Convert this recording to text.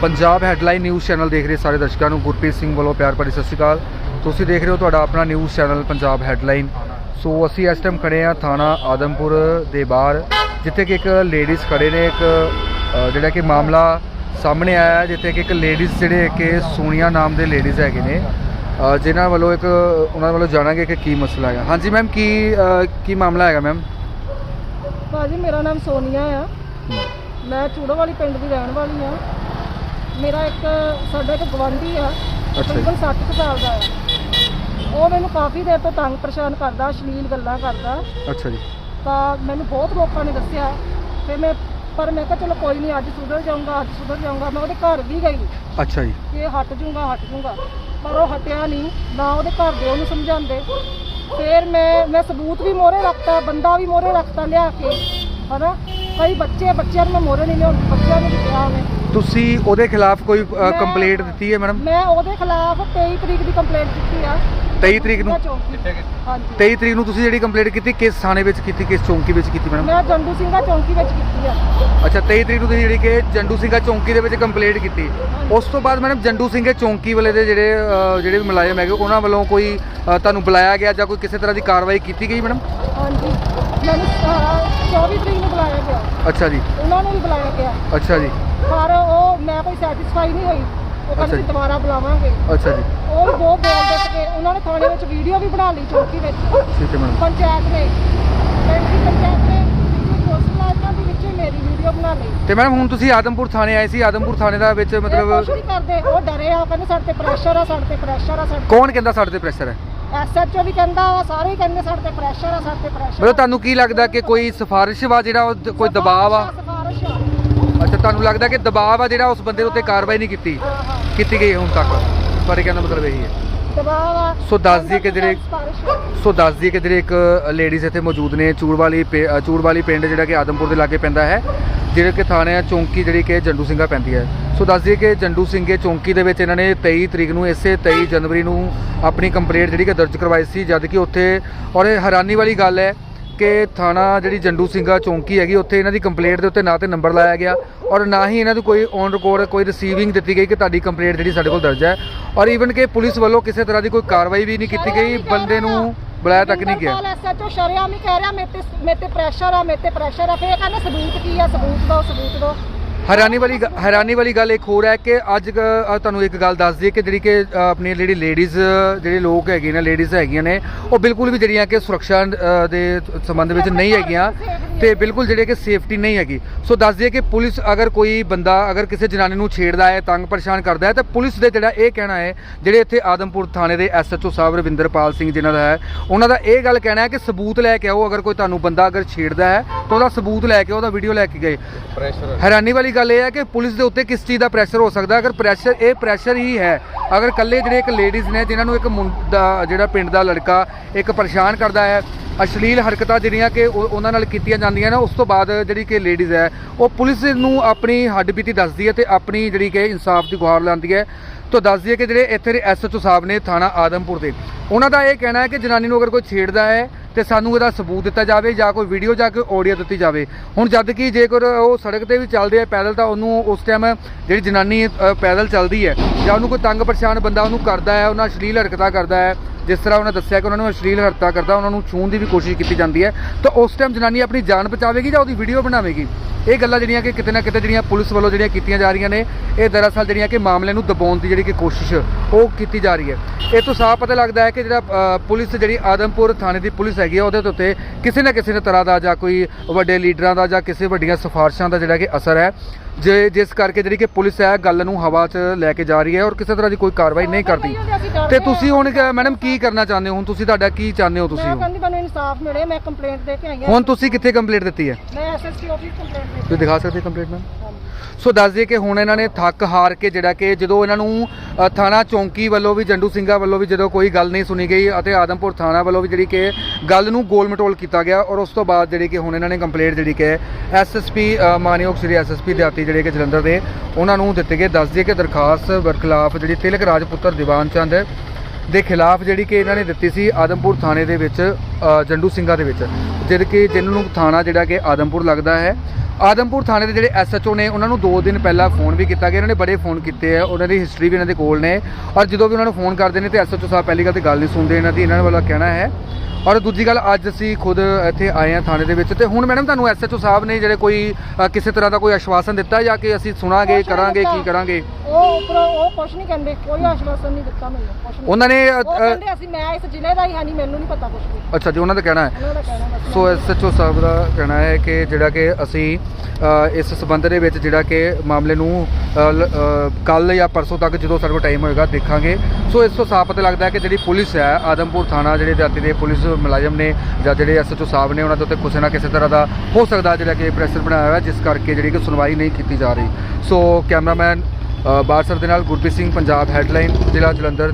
Punjab headline news channel ਦੇਖ ਰਹੇ ਸਾਰੇ ਦਰਸ਼ਕਾਂ ਨੂੰ। ਗੁਰਪ੍ਰੀਤ ਸਿੰਘ ਵੱਲੋਂ ਪਿਆਰ ਭਰੀ ਸਤਿ ਸ਼੍ਰੀ ਅਕਾਲ। ਤੁਸੀਂ ਦੇਖ ਰਹੇ ਹੋ ਤੁਹਾਡਾ ਆਪਣਾ news channel Punjab headline so ਅਸੀਂ ਇਸ ਟਾਈਮ ਖੜੇ ਆ ਥਾਣਾ ਆਦਮਪੁਰ ਦੇ ਬਾਹਰ ਜਿੱਥੇ ਕਿ ਇੱਕ ਲੇਡੀਜ਼ ਖੜੇ ਨੇ ਇੱਕ ਜਿਹੜਾ ਕਿ ਮਾਮਲਾ ਸਾਹਮਣੇ ਆਇਆ ਜਿੱਥੇ ਕਿ ਇੱਕ ਲੇਡੀਜ਼ ਜਿਹੜੇ ਕਿ ਸੋਨੀਆ ਨਾਮ ਦੇ ਲੇਡੀਜ਼ ਹੈਗੇ ਨੇ। ਜਿਨ੍ਹਾਂ ਵੱਲੋਂ ਇੱਕ ਉਹਨਾਂ ਵੱਲੋਂ ਜਾਣਾਂਗੇ ਕਿ ਕੀ ਮਸਲਾ ਹੈਗਾ। ਹਾਂਜੀ ਮੈਮ ਕੀ ਕੀ ਮਾਮਲਾ ਹੈਗਾ ਮੈਮ ਭਾਜੀ ਮੇਰਾ ਨਾਮ ਸੋਨੀਆ ਆ। ਮੈਂ ਚੂੜੋ ਵਾਲੀ ਪਿੰਡ ਦੀ ਰਹਿਣ ਵਾਲੀ ਆ। ਮੇਰਾ ਇੱਕ ਸਾਡਾ ਇੱਕ ਗਵਾਂਢੀ ਆ। ਤਕਰੀਬਨ 60 ਕੁ ਸਾਲ ਦਾ ਆ। ਉਹ ਮੈਨੂੰ ਕਾਫੀ ਦੇਰ ਤੋਂ ਤੰਗ ਪਰੇਸ਼ਾਨ ਕਰਦਾ ਅਸ਼ਲੀਲ ਗੱਲਾਂ ਕਰਦਾ। ਅੱਛਾ ਜੀ। ਤਾਂ ਮੈਨੂੰ ਬਹੁਤ ਲੋਕਾਂ ਨੇ ਦੱਸਿਆ। ਤੇ ਮੈਂ ਪਰ ਮੈਂ ਕਿਹਾ ਚਲੋ ਕੋਈ ਨਹੀਂ ਅੱਜ ਸੁਧਰ ਜਾਊਂਗਾ ਅੱਜ ਸੁਧਰ ਜਾਊਂਗਾ। ਮੈਂ ਉਹਦੇ ਘਰ ਵੀ ਗਈ। ਅੱਛਾ ਜੀ। ਕਿ ਹਟ ਜੂੰਗਾ ਹਟ ਜੂੰਗਾ। ਪਰ ਉਹ ਹਟਿਆ ਨਹੀਂ ਨਾ ਉਹਦੇ ਘਰ ਦੇ ਉਹਨੂੰ ਸਮਝਾਉਂਦੇ। ਫਿਰ ਮੈਂ ਮੈਂ ਸਬੂਤ ਵੀ ਮੋਰੇ ਰੱਖਤਾ ਬੰਦਾ ਵੀ ਮੋਰੇ ਰੱਖਤਾ ਲਿਆ ਕੇ ਹਨਾ? ਕਈ ਬੱਚੇ ਬੱਚਿਆਂ ਨੂੰ ਮੈਂ ਮੋਰੇ ਨਹੀਂ ਲਿਆਉਂਦੀ ਬੱਚਿਆਂ ਨੂੰ ਵੀ ਕਿਹਾ ਉਹਨੇ ਤੁਸੀਂ ਉਹਦੇ ਖਿਲਾਫ ਕੋਈ ਮੈਂ- ਕੰਪਲੇਂਟ ਦਿੱਤੀ ਹੈ ਮੈਡਮ? ਮੈਂ ਉਹਦੇ ਖਿਲਾਫ 23 ਤਰੀਕ ਦੀ ਕੰਪਲੇਂਟ ਕੀਤੀ ਆ। 23 ਤਰੀਕ ਨੂੰ? ਚੌਂਕੀ ਹਾਂਜੀ। 23 ਤਰੀਕ ਨੂੰ ਤੁਸੀਂ ਜਿਹੜੀ ਕੰਪਲੇਂਟ ਕੀਤੀ ਕਿਸ ਥਾਣੇ ਵਿੱਚ ਕੀਤੀ ਕਿਸ ਚੌਂਕੀ ਵਿੱਚ ਕੀਤੀ ਮੈਡਮ? ਮੈਂ ਜੰਡੂ ਸਿੰਘਾ ਚੌਂਕੀ ਵਿੱਚ ਕੀਤੀ ਆ। ਅੱਛਾ 23 ਤਰੀਕ ਨੂੰ ਤੁਸੀਂ ਜਿਹੜੀ ਕਿ ਜੰਡੂ ਸਿੰਘਾ ਚੌਂਕੀ ਦੇ ਵਿੱਚ ਕੰਪਲੇਂਟ ਕੀਤੀ। ਉਸ ਤੋਂ ਬਾਅਦ ਮੈਡਮ ਜੰਡੂ ਸਿੰਘਾ ਚੌਂਕੀ ਵਾਲੇ ਦੇ ਜਿਹੜੇ ਅ, ਜਿਹੜੇ ਵੀ ਮੁਲਾਜ਼ਮ ਹੈਗੇ ਉਹਨਾਂ ਵੱਲੋਂ ਕੋਈ ਅ, ਤੁਹਾਨੂੰ ਬੁਲਾਇਆ ਗਿਆ ਜਾਂ ਕੋਈ ਕਿਸੇ ਤਰ੍ਹਾਂ ਦੀ ਕਾਰਵਾਈ ਕੀਤੀ ਗਈ ਮੈਡਮ? ਹਾਂਜੀ। ਮੈਨੂੰ ਅਹ, 24 ਤਰੀਕ ਨੂੰ ਬੁਲਾਇਆ ਗਿਆ। ਅੱਛਾ ਜੀ। ਉਹਨਾਂ ਨੂੰ ਵੀ ਬੁਲਾਇਆ ਗਿਆ। ਅੱਛਾ ਜੀ। ਪਰ ਉਹ ਮੈਂ ਕੋਈ ਸੈਟੀਸਫਾਈ ਨਹੀਂ ਹੋਈ। ਉਹ ਅੱਛਾ ਕਹਿੰਦੇ ਜੀ। ਦੁਬਾਰਾ ਬੁਲਾਵਾਂਗੇ। ਅੱਛਾ ਜੀ। ਉਹ ਵੀ ਬਹੁਤ ਬੋਲਦੇ ਸੀਗੇ ਉਹਨਾਂ ਨੇ ਥਾਣੇ ਵਿੱਚ ਵੀਡੀਓ ਵੀ ਬਣਾ ਲਈ ਚੌਕੀ ਵਿੱਚ। ਠੀਕ ਹੈ ਮੈਡਮ। ਪੰਚਾਇਤ ਨੇ। ਪਿੰਡ ਦੀ ਪੰਚਾਇਤ ਨੇ ਵਿੱਚ ਪੁਲਿਸ ਮੁਲਾਜ਼ਮਾਂ ਦੀ ਵਿੱਚ ਮੇਰੀ ਵੀਡੀਓ ਬਣਾ ਲਈ। ਤੇ ਮੈਡਮ ਹੁਣ ਤੁਸੀਂ ਆਦਮਪੁਰ ਥਾਣੇ ਆਏ ਸੀ। ਆਦਮਪੁਰ ਥਾਣੇ ਦਾ ਵਿੱਚ ਮਤਲਬ ਨਹੀਂ ਕਰਦੇ। ਉਹ ਡਰੇ ਆ ਕਹਿੰਦੇ ਸਾਡੇ ਤੇ ਪ੍ਰੈਸ਼ਰ ਆ ਸਾਡੇ ਤੇ ਪ੍ਰੈਸ਼ਰ ਆ ਸਾਡੇ ਕੌਣ ਕਹਿੰਦਾ ਸਾਡੇ ਤੇ ਪ੍ਰੈਸ਼ਰ ਹੈ ਐਸਐਚਓ ਵੀ ਕਹਿੰਦਾ ਵਾ ਸਾਰੇ ਹੀ ਕਹਿੰਦੇ ਸਾਡੇ ਤੇ ਪ੍ਰੈਸ਼ਰ ਆ ਸਾਡੇ ਤੇ ਪ੍ਰੈਸ਼ਰ ਮਤਲਬ ਤੁਹਾਨੂੰ ਕੀ ਲੱਗਦਾ ਕਿ ਕੋਈ ਸਿਫਾਰਿਸ਼ ਵਾ ਜਿਹੜਾ ਉਹ ਦ- ਕੋਈ ਦਬਾਅ ਆ ਸਿਫਾਰਿਸ਼ ਆ। ਅੱਛਾ ਤੁਹਾਨੂੰ ਲੱਗਦਾ ਕਿ ਦਬਾਅ ਆ ਜਿਹੜਾ ਉਸ ਬੰਦੇ ਦੇ ਉੱਤੇ ਕਾਰਵਾਈ ਨਹੀਂ ਕੀਤੀ? ਕੀਤੀ ਗਈ ਹੁਣ ਤੱਕ? ਤੁਹਾਡੇ ਕਹਿਣ ਦਾ ਮਤਲਬ ਇਹੀ ਹੈ। ਦਬਾਅ ਆ ਸੋ ਦੱਸ ਦਈਏ ਕਿ ਜਿਹੜੇ- ਸਿਫਾਰਿਸ਼ ਆ। ਸੋ ਦੱਸ ਦਈਏ ਕਿ ਜਿਹੜੇ ਇੱਕ ਲੇਡੀਜ਼ ਇੱਥੇ ਮੌਜੂਦ ਨੇ ਚੂੜ ਵਾਲੀ ਪੇ- ਅ, ਚੂੜ ਵਾਲੀ ਪਿੰਡ ਜਿਹੜਾ ਕਿ ਆਦਮਪੁਰ ਦੇ ਲਾਗੇ ਪੈਂਦਾ ਹੈ ਜਿਹੜੇ ਕਿ ਥਾਣੇ ਆ ਚੌਂਕੀ ਜਿਹੜੀ ਕਿ ਜੰਡੂ ਸਿੰਘਾ ਪੈਂਦੀ ਹੈ। ਸੋ ਦੱਸ ਦਈਏ ਕਿ ਜੰਡੂ ਸਿੰਘੇ ਚੌਂਕੀ ਦੇ ਵਿੱਚ ਇਹਨਾਂ ਨੇ 23 ਤਰੀਕ ਨੂੰ ਇਸੇ 23 ਜਨਵਰੀ ਨੂੰ ਆਪਣੀ ਕੰਪਲੇਂਟ ਜਿਹੜੀ ਕਿ ਦਰਜ ਕਰਵਾਈ ਸੀ, ਜਦ ਕਿ ਉੱਥੇ ਔਰ ਇਹ ਹੈਰਾਨੀ ਵਾਲੀ ਗੱਲ ਹੈ ਕਿ ਥਾਣਾ ਜਿਹੜੀ ਜੰਡੂ ਸਿੰਘਾ ਚੌਂਕੀ ਹੈਗੀ, ਉੱਥੇ ਇਹਨਾਂ ਦੀ ਕੰਪਲੇਂਟ ਦੇ ਉੱਤੇ ਨਾ ਤੇ ਨੰਬਰ ਲਾਇਆ ਗਿਆ ਔਰ ਨਾ ਹੀ ਇਹਨਾਂ ਦੀ ਕੋਈ ਔਨ ਰਿਕਾਰਡ ਕੋਈ ਰਿਸੀਵਿੰਗ ਦਿੱਤੀ ਗਈ ਕਿ ਤੁਹਾਡੀ ਕੰਪਲੇਂਟ ਜਿਹੜੀ ਸਾਡੇ ਕੋਲ ਦਰਜ ਹੈ ਔਰ ਈਵਨ ਕਿ ਪੁਲਿਸ ਵੱਲੋਂ ਕਿਸੇ ਤਰ੍ਹਾਂ ਦੀ ਕੋਈ ਕਾਰਵਾਈ ਵੀ ਨਹੀਂ ਕੀਤੀ ਗਈ, ਬੰਦੇ ਨੂੰ ਬੁਲਾਇਆ ਤੱਕ ਨਹੀਂ ਗਿਆ। ਐਸਐਚਓ ਸ਼ਰਿਆਮ ਹੀ ਕਹਿ ਰਿਹਾ, ਮੇਰੇ ਤੇ ਮੇਰੇ ਤੇ ਪ੍ਰੈਸ਼ਰ ਆ, ਮੇਰੇ ਤੇ ਪ੍ਰੈਸ਼ਰ ਆ, ਫੇਰ ਕਹਿੰਦੇ ਸਬੂਤ ਕੀ ਆ? ਸਬੂਤ ਦਿਓ ਸਬੂਤ ਦਿਓ। ਹੈਰਾਨੀ ਵਾਲੀ ਗ- ਹੈਰਾਨੀ ਵਾਲੀ ਗੱਲ ਇੱਕ ਹੋਰ ਹੈ ਕਿ ਅੱਜ ਕ- ਅ, ਤੁਹਾਨੂੰ ਇੱਕ ਗੱਲ ਦੱਸ ਦਈਏ ਕਿ ਜਿਹੜੀ ਕਿ ਅ, ਆਪਣੀ ਜਿਹੜੀ ਲੇਡੀਜ਼ ਜਿਹੜੇ ਲੋਕ ਹੈਗੇ ਨੇ ਲੇਡੀਜ਼ ਹੈਗੀਆਂ ਨੇ ਉਹ ਬਿਲਕੁਲ ਵੀ ਜਿਹੜੀਆਂ ਕਿ ਸੁਰੱਖਿਆ ਅ, ਦੇ ਸੰਬੰਧ ਵਿੱਚ ਨਹੀਂ ਹੈਗੀਆਂ ਤੇ ਬਿਲਕੁਲ ਜਿਹੜੇ ਕਿ ਸੇਫਟੀ ਨਹੀਂ ਹੈਗੀ। ਸੋ ਦੱਸ ਦਈਏ ਕਿ ਪੁਲਿਸ ਅਗਰ ਕੋਈ ਬੰਦਾ ਅਗਰ ਕਿਸੇ ਜਨਾਨੀ ਨੂੰ ਛੇੜਦਾ ਹੈ ਤੰਗ ਪਰੇਸ਼ਾਨ ਕਰਦਾ ਹੈ ਤਾਂ ਪੁਲਿਸ ਦੇ ਜਿਹੜਾ ਇਹ ਕਹਿਣਾ ਹੈ ਜਿਹੜੇ ਇੱਥੇ ਆਦਮਪੁਰ ਥਾਣੇ ਦੇ ਐਸਐਚਓ ਸਾਹਿਬ ਰਵਿੰਦਰਪਾਲ ਸਿੰਘ ਜਿਨ੍ਹਾਂ ਦਾ ਹੈ ਉਹਨਾਂ ਦਾ ਇਹ ਗੱਲ ਕਹਿਣਾ ਹੈ ਕਿ ਸਬੂਤ ਲੈ ਕੇ ਆਓ ਅਗਰ ਕੋਈ ਤੁਹਾਨੂੰ ਬੰਦਾ ਅਗਰ ਛੇੜਦਾ ਹੈ ਤਾਂ ਉਹਦਾ ਸਬੂਤ ਲੈ ਕੇ ਉਹਦਾ ਵੀਡੀਓ ਲੈ ਕੇ ਗਏ। ਹੈਰਾਨੀ ਵਾਲੀ ਗੱਲ ਗੱਲ ਇਹ ਹੈ ਕਿ ਪੁਲਿਸ ਦੇ ਉੱਤੇ ਕਿਸ ਚੀਜ਼ ਦਾ ਪ੍ਰੈਸ਼ਰ ਹੋ ਸਕਦਾ? ਅਗਰ ਪ੍ਰੈਸ਼ਰ ਇਹ ਪ੍ਰੈਸ਼ਰ ਹੀ ਹੈ, ਅਗਰ ਕੱਲੇ ਜਿਹੜੇ ਇੱਕ ਲੇਡੀਜ਼ ਨੇ, ਜਿਨ੍ਹਾਂ ਨੂੰ ਇੱਕ ਮੁੰਡਾ, ਜਿਹੜਾ ਪਿੰਡ ਦਾ ਲੜਕਾ, ਇੱਕ ਪਰੇਸ਼ਾਨ ਕਰਦਾ ਹੈ, ਅਸ਼ਲੀਲ ਹਰਕਤਾਂ ਜਿਹੜੀਆਂ ਕਿ ਉਹ- ਉਹਨਾਂ ਨਾਲ ਕੀਤੀਆਂ ਜਾਂਦੀਆਂ ਨੇ, ਉਸ ਤੋਂ ਬਾਅਦ ਜਿਹੜੀ ਕਿ ਲੇਡੀਜ਼ ਹੈ, ਉਹ ਪੁਲਿਸ ਨੂੰ ਆਪਣੀ ਹੱਡਬੀਤੀ ਦੱਸਦੀ ਹੈ ਤੇ ਆਪਣੀ ਜਿਹੜੀ ਕਿ ਇਨਸਾਫ ਦੀ ਗੁਹਾਰ ਲਾਉਂਦੀ ਹੈ। ਤਾਂ ਦੱਸਦੀ ਹੈ ਕਿ ਜਿਹੜੇ ਇੱਥੇ ਦੇ ਐਸਐਚਓ ਸਾਹਿਬ ਨੇ ਥਾਣਾ ਆਦਮਪੁਰ ਦੇ, ਉਹਨਾਂ ਦਾ ਇਹ ਕਹਿਣਾ ਹੈ ਕਿ ਜਨਾਨੀ ਨੂੰ ਅਗਰ ਕੋਈ ਛੇੜਦਾ ਹੈ ਤੇ ਸਾਨੂੰ ਇਹਦਾ ਸਬੂਤ ਦਿੱਤਾ ਜਾਵੇ ਜਾਂ ਕੋਈ ਵੀਡੀਓ ਜਾਂ ਕੋਈ ਆਡੀਓ ਦਿੱਤੀ ਜਾਵੇ। ਹੁਣ ਜਦ ਕਿ ਜੇਕਰ ਉਹ ਸੜਕ ਤੇ ਵੀ ਚੱਲਦੇ ਆ ਪੈਦਲ, ਤਾਂ ਉਹਨੂੰ ਉਸ ਟਾਈਮ ਜਿਹੜੀ ਜਨਾਨੀ ਪੈਦਲ ਚੱਲਦੀ ਹੈ ਜਾਂ ਉਹਨੂੰ ਕੋਈ ਤੰਗ ਪਰੇਸ਼ਾਨ ਬੰਦਾ ਉਹਨੂੰ ਕਰਦਾ ਹੈ, ਉਹਨਾਂ ਅਸ਼ਲੀਲ ਹਰਕਤਾਂ ਕਰਦਾ ਹੈ ਜਿਸ ਤਰ੍ਹਾਂ ਉਹਨਾਂ ਦੱਸਿਆ ਕਿ ਉਹਨਾਂ ਨੂੰ ਅਸ਼ਲੀਲ ਹਰਤਾ ਕਰਦਾ, ਉਹਨਾਂ ਨੂੰ ਛੂਹਣ ਦੀ ਵੀ ਕੋਸ਼ਿਸ਼ ਕੀਤੀ ਜਾਂਦੀ ਹੈ, ਤਾਂ ਉਸ ਟਾਈਮ ਜਨਾਨੀ ਆਪਣੀ ਜਾਨ ਬਚਾਵੇਗੀ ਜਾਂ ਉਹਦੀ ਵੀਡੀਓ ਬਣਾਵੇਗੀ? ਇਹ ਗੱਲਾਂ ਜਿਹੜੀਆਂ ਕਿ ਕਿਤੇ ਨਾ ਕਿਤੇ ਜਿਹੜੀਆਂ ਪੁਲਿਸ ਵੱਲੋਂ ਜਿਹੜੀਆਂ ਕੀਤੀਆਂ ਜਾ ਰਹੀਆਂ ਨੇ, ਇਹ ਦਰਅਸਲ ਜਿਹੜੀਆਂ ਕਿ ਮਾਮਲੇ ਨੂੰ ਦਬਾਉਣ ਦੀ ਜਿਹੜੀ ਕਿ ਕੋਸ਼ਿਸ਼ ਉਹ ਕੀਤੀ ਜਾ ਰਹੀ ਹੈ। ਇਹ ਤੋਂ ਸਾਫ਼ ਪਤਾ ਲੱਗਦਾ ਹੈ ਕਿ ਜਿਹੜਾ ਪੁਲਿਸ ਜਿਹੜੀ ਆਦਮਪੁਰ ਥਾਣੇ ਦੀ ਪੁਲਿਸ ਹੈਗੀ ਹੈ ਉਹਦੇ ਉੱਤੇ ਕਿਸੇ ਨਾ ਕਿਸੇ ਤਰ੍ਹਾਂ ਦਾ ਜਾਂ ਕੋਈ ਵੱਡੇ ਲੀਡਰਾਂ ਦਾ ਜਾਂ ਕਿਸੇ ਵੱਡੀਆਂ ਸਿਫਾਰਸ਼ਾਂ ਦਾ ਜਿਹੜਾ ਕਿ ਅਸਰ ਹੈ। ਜੇ ਜਿਸ ਕਰਕੇ ਜਿਹੜੀ ਕਿ ਪੁਲਿਸ ਹੈ ਗੱਲ ਨੂੰ ਹਵਾ 'ਚ ਲੈ ਕੇ ਜਾ ਰਹੀ ਹੈ ਔਰ ਕਿਸੇ ਤਰ੍ਹਾਂ ਦੀ ਕੋਈ ਕਾਰਵਾਈ ਨਹੀਂ ਕਰਦੀ। ਤੇ ਤੁਸੀਂ ਹੁਣ ਮੈਡਮ ਕੀ ਕਰਨਾ ਚਾਹੁੰਦੇ ਹੋ? ਹੁਣ ਤੁਸੀਂ ਤੁਹਾਡਾ ਕੀ ਚਾਹੁੰਦੇ ਹੋ ਤੁਸੀਂ ਮੈਂ ਹੁਣ? ਕਹਿੰਦੀ ਮੈਨੂੰ ਇਨਸਾਫ ਮਿਲੇ ਮੈਂ ਕੰਪਲੇਂਟ ਦੇ ਕੇ ਆਈ ਹਾਂ। ਹੁਣ ਤੁਸੀਂ ਕਿੱਥੇ ਕੰਪਲੀਟ ਦਿੱਤੀ ਹੈ? ਮੈਂ ਐਸਐਸਪੀ ਆਫਿਸ ਕੰਪਲੇਂਟ ਦੇ ਤੁਸੀਂ ਦਿਖਾ ਸਕਦੇ ਕੰਪਲੀਟ ਮੈਮ। ਸੋ ਦੱਸ ਦਈਏ ਕਿ ਹੁਣ ਇਹਨਾਂ ਨੇ ਥੱਕ ਹਾਰ ਕੇ ਜਿਹੜਾ ਕਿ ਜਦੋਂ ਇਹਨਾਂ ਨੂੰ ਥਾਣਾ ਚੌਂਕੀ ਵੱਲੋਂ ਵੀ, ਜੰਡੂ ਸਿੰਘਾ ਵੱਲੋਂ ਵੀ ਜਦੋਂ ਕੋਈ ਗੱਲ ਨਹੀਂ ਸੁਣੀ ਗਈ ਅਤੇ ਆਦਮਪੁਰ ਥਾਣਾ ਵੱਲੋਂ ਵੀ ਜਿਹੜੀ ਕਿ ਗੱਲ ਨੂੰ ਗੋਲ ਮਟੋਲ ਕੀਤਾ ਗਿਆ ਔਰ ਉਸ ਤੋਂ ਬਾਅਦ ਜਿਹੜੀ ਕਿ ਹੁਣ ਇਹਨਾਂ ਨੇ ਕੰਪਲੇਂਟ ਜਿਹੜੀ ਕਿ ਐਸਐਸਪੀ ਮਾਨਯੋਗ ਸ਼੍ਰੀ ਐਸਐਸਪੀ ਦਿਹਾਤੀ ਜਿਹੜੇ ਕਿ ਜਲੰਧਰ ਦੇ, ਉਹਨਾਂ ਨੂੰ ਦਿੱਤੇ ਗਏ ਦੱਸ ਦਈਏ ਕਿ ਦਰਖਾਸਤ ਬਰਖਲਾਫ ਜਿਹੜੀ ਤਿਲਕ ਰਾਜਪੁੱਤਰ ਦੀਵਾਨ ਚੰਦ ਦੇ ਖਿਲਾਫ ਜਿਹੜੀ ਕਿ ਇਹਨਾਂ ਨੇ ਦਿੱਤੀ ਸੀ ਆਦਮਪੁਰ ਥਾਣੇ ਦੇ ਵਿੱਚ ਜੰਡੂ ਸਿੰਘਾ ਦੇ ਵਿੱਚ। ਜਦ ਕਿ ਜਿਹਨਾਂ ਨੂੰ ਥਾਣਾ ਜਿਹੜਾ ਕਿ ਆਦਮਪੁਰ ਲੱਗਦਾ ਹੈ। ਆਦਮਪੁਰ ਥਾਣੇ ਦੇ ਜਿਹੜੇ ਐਸਐਚਓ ਨੇ, ਉਹਨਾਂ ਨੂੰ 2 ਦਿਨ ਪਹਿਲਾਂ ਫੋਨ ਵੀ ਕੀਤਾ ਗਿਆ। ਇਹਨਾਂ ਨੇ ਬੜੇ ਫੋਨ ਕੀਤੇ ਆ। ਉਹਨਾਂ ਦੀ ਹਿਸਟਰੀ ਵੀ ਇਹਨਾਂ ਦੇ ਕੋਲ ਨੇ। ਔਰ ਜਦੋਂ ਵੀ ਉਹਨਾਂ ਨੂੰ ਫੋਨ ਕਰਦੇ ਨੇ ਤੇ ਐਸਐਚਓ ਸਾਹਿਬ ਪਹਿਲੀ ਗੱਲ ਤੇ ਗੱਲ ਨਹੀਂ ਸੁਣਦੇ। ਇਹਨਾਂ ਦੀ ਇਹਨਾਂ ਵਾਲਾ ਕਹਿਣਾ ਹੈ ਔਰ ਦੂਜੀ ਗੱਲ ਅੱਜ ਅਸੀਂ ਖੁਦ ਇੱਥੇ ਆਏ ਹਾਂ ਥਾਣੇ ਦੇ ਵਿੱਚ ਤੇ ਹੁਣ ਮੈਡਮ ਤੁਹਾਨੂੰ ਐਸਐਚਓ ਸਾਹਿਬ ਨੇ ਜਿਹੜੇ ਕੋਈ ਅ, ਕਿਸੇ ਤਰ੍ਹਾਂ ਦਾ ਕੋਈ ਆਸ਼ਵਾਸਨ ਦਿੱਤਾ ਜਾਂ ਕਿ ਅਸੀਂ ਸੁਣਾਂਗੇ ਕਰਾਂਗੇ ਕੀ। ਕਰਾਂਗੇ? ਉਹ ਉੱਪਰੋਂ ਉਹ ਕੁਛ ਨਹੀਂ ਕਹਿੰਦੇ ਕੋਈ ਆਸ਼ਵਾਸਨ ਨਹੀਂ ਦਿੱਤਾ ਮੈਨੂੰ ਕੁਛ ਨਹੀਂ। ਉਹਨਾਂ ਨੇ ਅ, ਉਹ ਅ, ਕਹਿੰਦੇ ਅਸੀਂ ਮੈਂ ਇਸ ਜ਼ਿਲ੍ਹੇ ਦਾ ਹੀ ਹਾਂ ਨਹੀਂ ਮੈਨੂੰ ਨਹੀਂ ਪਤਾ ਕੁਛ ਵੀ। ਅੱਛਾ ਜੀ ਉਹਨਾਂ ਦਾ ਕਹਿਣਾ ਹੈ। ਉਹਨਾਂ ਦਾ ਕਹਿਣਾ ਬਸ। ਸੋ ਐਸਐਚਓ ਸਾਹਿਬ ਦਾ ਕਹਿਣਾ ਹੈ ਕਿ ਜਿਹੜਾ ਕਿ ਅਸੀਂ ਅ, ਇਸ ਸਬੰਧ ਦੇ ਵਿੱਚ ਜਿਹੜਾ ਕਿ ਮਾਮਲੇ ਨੂੰ ਕੱਲ ਜਾਂ ਪਰਸੋਂ ਤੱਕ ਜਦੋਂ ਸਾਡੇ ਕੋਲ ਟਾਈਮ ਹੋਏਗਾ ਦੇਖਾਂਗੇ। ਸੋ ਇਸ ਤੋਂ ਸਾਫ਼ ਪਤਾ ਲੱਗਦਾ ਹੈ ਕਿ ਜਿਹੜੀ ਪੁਲਿਸ ਹੈ ਆਦਮਪੁਰ ਥਾਣਾ ਜਿਹੜੇ ਜਾਤੀ ਦੇ ਪੁਲਿਸ ਪੁਲਿਸ ਮੁਲਾਜ਼ਮ ਨੇ ਜਾਂ ਜਿਹੜੇ ਐਸਐਚਓ ਸਾਹਿਬ ਨੇ ਉਹਨਾਂ ਦੇ ਉੱਤੇ ਕਿਸੇ ਨਾ ਕਿਸੇ ਤਰ੍ਹਾਂ ਦਾ ਹੋ ਸਕਦਾ ਜਿਹੜਾ ਕਿ ਪ੍ਰੈਸ਼ਰ ਬਣਾਇਆ ਹੋਇਆ ਜਿਸ ਕਰਕੇ ਜਿਹੜੀ ਕਿ ਸੁਣਵਾਈ ਨਹੀਂ ਕੀਤੀ ਜਾ ਰਹੀ। ਸੋ ਕੈਮਰਾਮੈਨ ਅ, ਬਾਰਸਰ ਦੇ ਨਾਲ ਗੁਰਪ੍ਰੀਤ ਸਿੰਘ ਪੰਜਾਬ ਹੈਡਲਾਈਨ ਜ਼ਿਲ੍ਹਾ ਜਲੰਧਰ।